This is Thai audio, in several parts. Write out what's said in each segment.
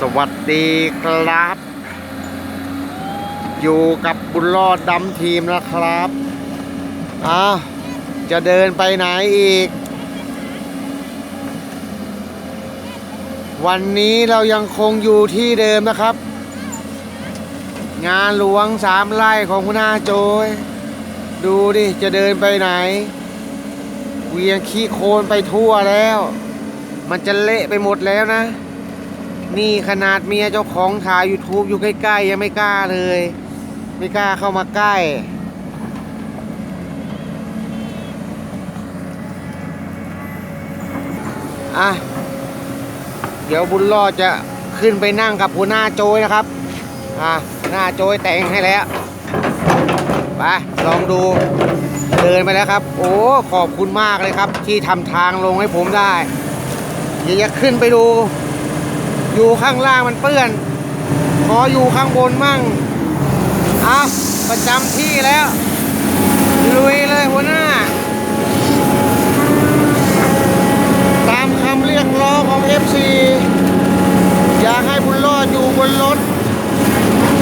สวัสดีครับ อยู่กับบุญรอดดำทีมนะครับอ้าวจะเดินไปไหนอีก วันนี้เรายังคงอยู่ที่เดิมนะครับ งานหลวงสามไร่ของคุณอาโจย ดูดิจะเดินไปไหน เวียงขี้โคลนไปทั่วแล้ว มันจะเละไปหมดแล้วนะ นี่ขนาดเมียเจ้าของถ่าย YouTube อยู่ใกล้ๆ ยังไม่กล้าเลย ไม่กล้าเข้ามาใกล้ อะ เดี๋ยวบุญรอดจะขึ้นไปนั่งกับหัวหน้าโจยนะครับ อะหน้าโจยแต่งให้แล้วไปลองดูเดินไปแล้วครับ โอ้ขอบคุณมากเลยครับ ที่ทำทางลงให้ผมได้เดี๋ยวจะขึ้นไปดู อยู่ข้างล่างมันเปื้อน ขออยู่ข้างบนมั่งเอาประจำที่แล้วลุยเลยหัวหน้า ตามคำเรียกร้องของ FC อยากให้บุญรอดอยู่บนรถ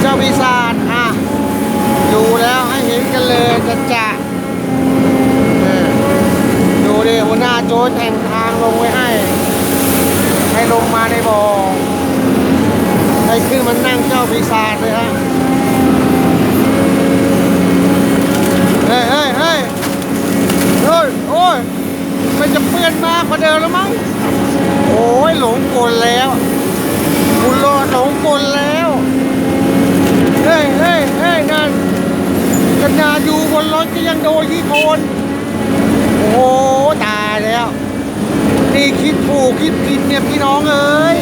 เจ้าปีศาจอะอยู่แล้วให้เห็นกันเลยจะจะดูดิหัวหน้าโจ้แต่งทางลงไว้ให้ ให้ลงมาในบ่อให้ขึ้นมานั่งเจ้าปีศาจเลยฮะเฮ้ยเฮ้ยเฮ้ยเฮ้ยโอ้ยมันจะเปื้อนมากกว่าเดิมแล้วมั้งโอ้ยหลงกลแล้วบุญรอดหลงกลแล้วเฮ้ยเฮ้ยเฮ้ยนั่นขนาอยู่บนรถก็ยังโดนที่โคนโอ้โหตาย นี่คิดถูกคิดผิดเนี่ยพี่น้องเอ้ย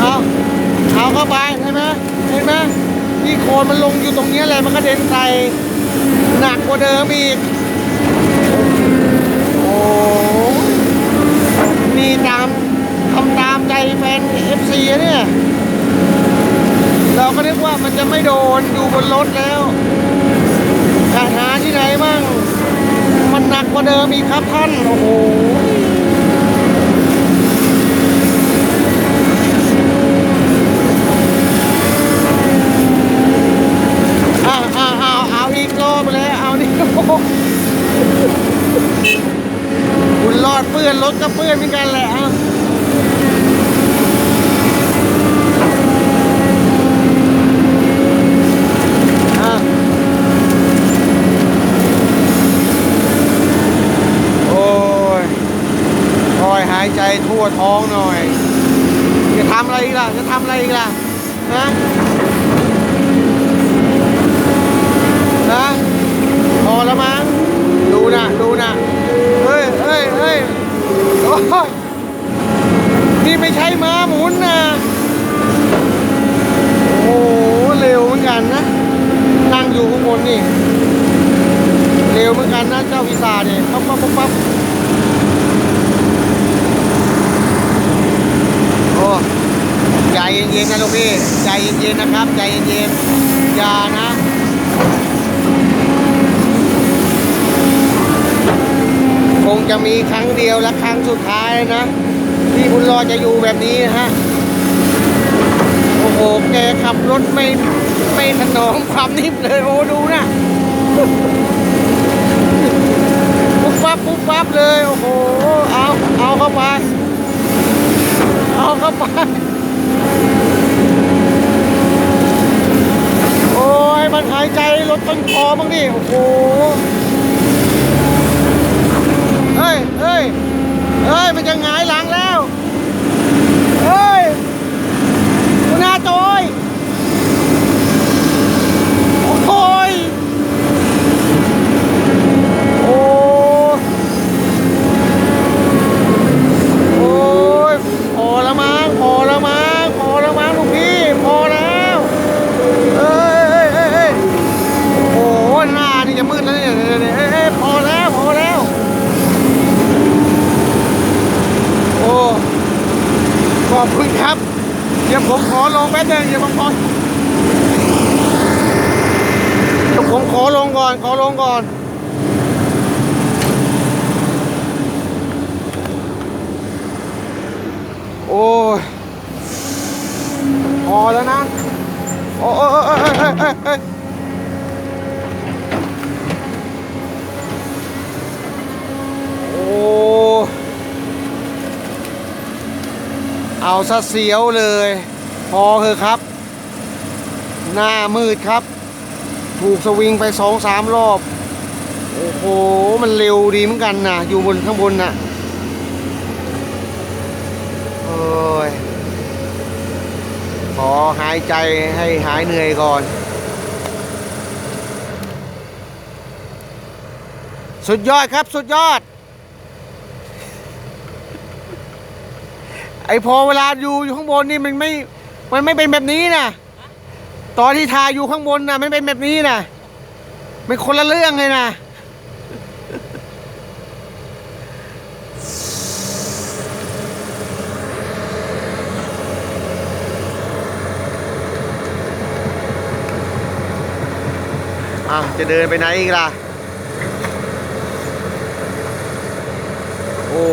เอาเอาเข้าไปเห็นไหมเห็นไหมที่โคนมันลงอยู่ตรงนี้แหละมันกระเด็นใส่หนักกว่าเดิมอีกโอ้นี่ตามทำตามใจแฟน FC อะเนี่ยเราก็นึกว่ามันจะไม่โดนอยู่บนรถแล้วจะหาที่ไหนมั่ง มั นหนักกว่าเดิมอีกครับท่าน โอ้โหเอาเอาเอาเอาอีกรอบเลยเอานี่คุณรอดเปื้อนรถก็เปื้อนเหมือนกันแหละเอาอะโอ้ยคอยหายใจ ทั่วท้องหน่อย จะทำอะไรอีกล่ะ จะทำอะไรอีกล่ะฮะนะพอแล้วมั้งดูนะดูนะเฮ้ยเฮ้ยเฮ้ยโอ้ยนี่ไม่ใช่ม้าหมุนนะโอ้โหเร็วเหมือนกันนะ นั่งอยู่ข้างบนนี่ เร็วเหมือนกันนะเจ้าพิซาเนี่ยปั๊บปั๊บปั๊บปั๊บโอ้ ใจเย็นๆนะลูกพี่ ใจเย็นๆนะครับ ใจเย็นๆอย่านะคงจะมีครั้งเดียวและครั้งสุดท้ายนะที่บุญรอจะอยู่แบบนี้ฮะโอ้โหแกขับรถไม่ไม่ถนอมความนิ่มเลย โอ้ดูนะปุ๊บปั๊บปุ๊บปั๊บเลย โอ้โห เอา เอาเข้าไป เอาเข้าไป โอ้ย มันหายใจรถต้นคอบ้างดิ โอ้โห อนขอลงก่อนโอ้ยพอแล้วนะ โอ้ยโอ้โอ้ยโอ้เอาซะเสียวเลย พอเถอะครับ หน้ามืดครับ ถูกสวิงไปสองสามรอบ โอ้โห มันเร็วดีเหมือนกันนะอยู่บนข้างบนน่ะโอ้ยขอหายใจให้หายเหนื่อยก่อน สุดยอดครับสุดยอด ไอพอเวลาอยู่อยู่ข้างบนนี่มันไม่ มันไม่เป็นแบบนี้นะ ตอนที่ทาอยู่ข้างบนนะมันเป็นแบบนี้นะมันคนละเรื่องเลยนะอะจะเดินไปไหนอีกล่ะ โอ้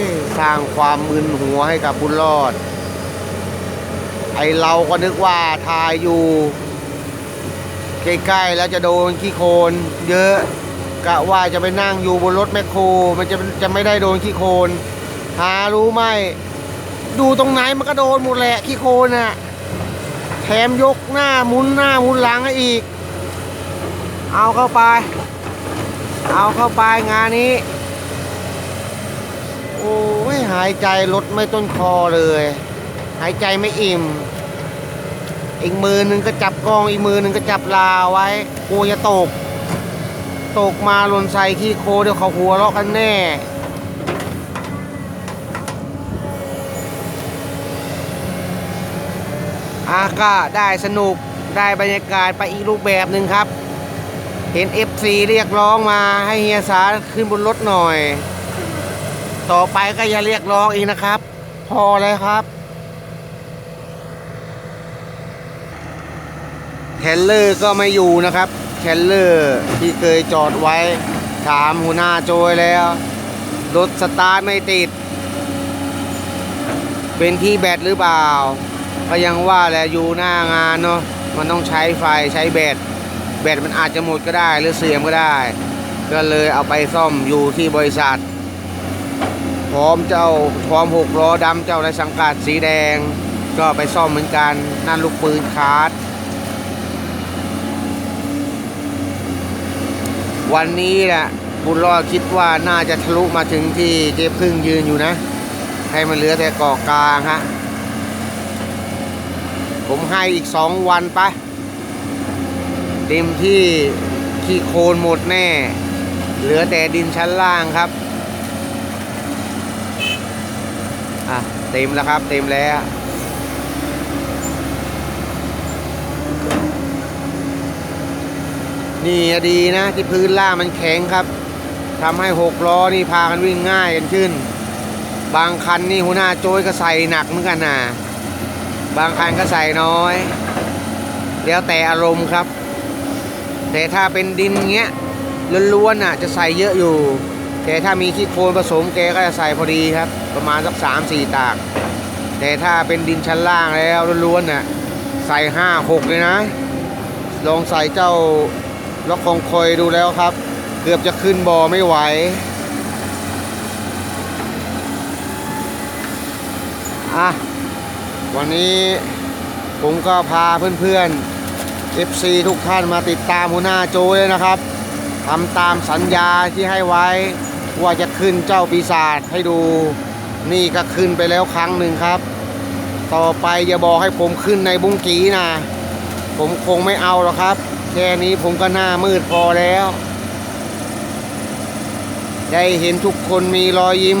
ย สร้างความมึนหัวให้กับบุญรอด ไอเราก็นึกว่าทายอยู่ใกล้ๆแล้วจะโดนขี้โคลนเยอะกะว่าจะไปนั่งอยู่บนรถแมคโคร มันจะจะไม่ได้โดนขี้โคลนหารู้ไหมดูตรงไหนมันก็โดนหมดแหละขี้โคลนน่ะแถมยกหน้ามุนหน้ามุนหลังให้อีก เอาเข้าไป เอาเข้าไปงานนี้ โอ้ยหายใจลดไม่ต้นคอเลย หายใจไม่อิ่ม อีกมือหนึ่งก็จับกล้องอีกมือหนึ่งก็จับลาไว้กลัวจะตก ตกมาหล่นใส่ขี้โคเดี๋ยวเขาหัวเราะกันแน่อาก็ได้สนุกได้บรรยากาศไปอีกรูปแบบหนึ่งครับ เห็น FC เรียกร้องมาให้เฮียสาขึ้นบนรถหน่อย ต่อไปก็อย่าเรียกร้องอีกนะครับ พอแล้วครับ เทลเลอร์ก็ไม่อยู่นะครับเทลเลอร์ที่เคยจอดไว้ ถามหัวหน้าโจยแล้ว รถสตาร์ทไม่ติด เป็นที่แบตหรือเปล่า ก็ยังว่าแหละอยู่หน้างานเนาะมันต้องใช้ไฟใช้แบตแบตมันอาจจะหมดก็ได้หรือเสื่อมก็ได้ ก็เลยเอาไปซ่อมอยู่ที่บริษัท พร้อมเจ้าพร้อมหกล้อดำเจ้าในสังกัดสีแดง ก็ไปซ่อมเหมือนกันนั่นลูกปืนคาร์ด วันนี้แหละบุญรอดคิดว่าน่าจะทะลุมาถึงที่เจ๊พึ่งยืนอยู่นะ ให้มันเหลือแต่เกาะกลางฮะ ผมให้อีกสองวันปะเต็มที่ขี้โคลนหมดแน่ เหลือแต่ดินชั้นล่างครับ อะ เต็มแล้วครับ เต็มแล้ว นี่ดีนะที่พื้นล่างมันแข็งครับทำให้หกล้อนี่พากันวิ่งง่ายกันขึ้น บางคันนี่หัวหน้าโจยก็ใส่หนักเหมือนกันนะบางคันก็ใส่น้อย แล้วแต่อารมณ์ครับ แต่ถ้าเป็นดินเงี้ยล้วนๆน่ะจะใส่เยอะอยู่ แต่ถ้ามีขี้โคลนผสมแกก็จะใส่พอดีครับ ประมาณสักสามสี่ตาก แต่ถ้าเป็นดินชั้นล่างแล้วล้วนๆน่ะใส่ห้าหกเลยนะ ลองใส่เจ้า ล็อกคงคอยดูแล้วครับ เกือบจะขึ้นบอไม่ไหว อะ วันนี้ผมก็พาเพื่อนๆ FC ทุกท่านมาติดตามหัวหน้าโจเลยนะครับทำตามสัญญาที่ให้ไว้ ว่าจะขึ้นเจ้าปีศาจให้ดู นี่ก็ขึ้นไปแล้วครั้งหนึ่งครับ ต่อไปอย่าบอกให้ผมขึ้นในบุ้งกีนะ ผมคงไม่เอาหรอกครับ แค่นี้ผมก็หน้ามืดพอแล้ว ได้เห็นทุกคนมีรอยยิ้ม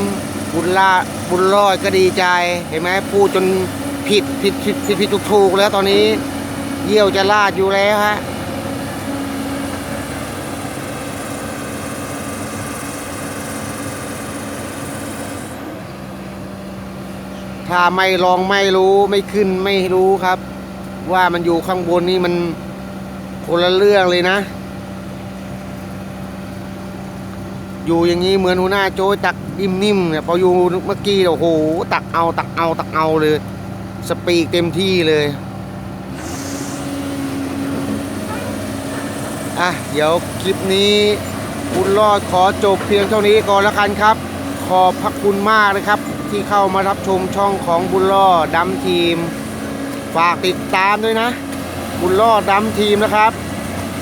บุญลาบุญรอดก็ดีใจ เห็นไหมพูดจนผิดผิดผิดผิดผิดถูกถูกแล้วตอนนี้ เยี่ยวจะลาดอยู่แล้วฮะถ้าไม่ลองไม่รู้ไม่ขึ้นไม่รู้ครับ ว่ามันอยู่ข้างบนนี่มัน คนละเรื่องเลยนะ อยู่อย่างนี้เหมือนหัวหน้าโจยตักนิ่มๆเนี่ยพออยู่เมื่อกี้โอ้โห ตักเอาตักเอาตักเอาเลย สปีกเต็มที่เลยอะเดี๋ยวคลิปนี้คุณรอดขอจบเพียงเท่านี้ก่อนละกันครับ ขอบพระคุณมากนะครับ ที่เข้ามารับชมช่องของบุญล่อดำทีม ฝากติดตามด้วยนะ บุญล่อดำทีมนะครับ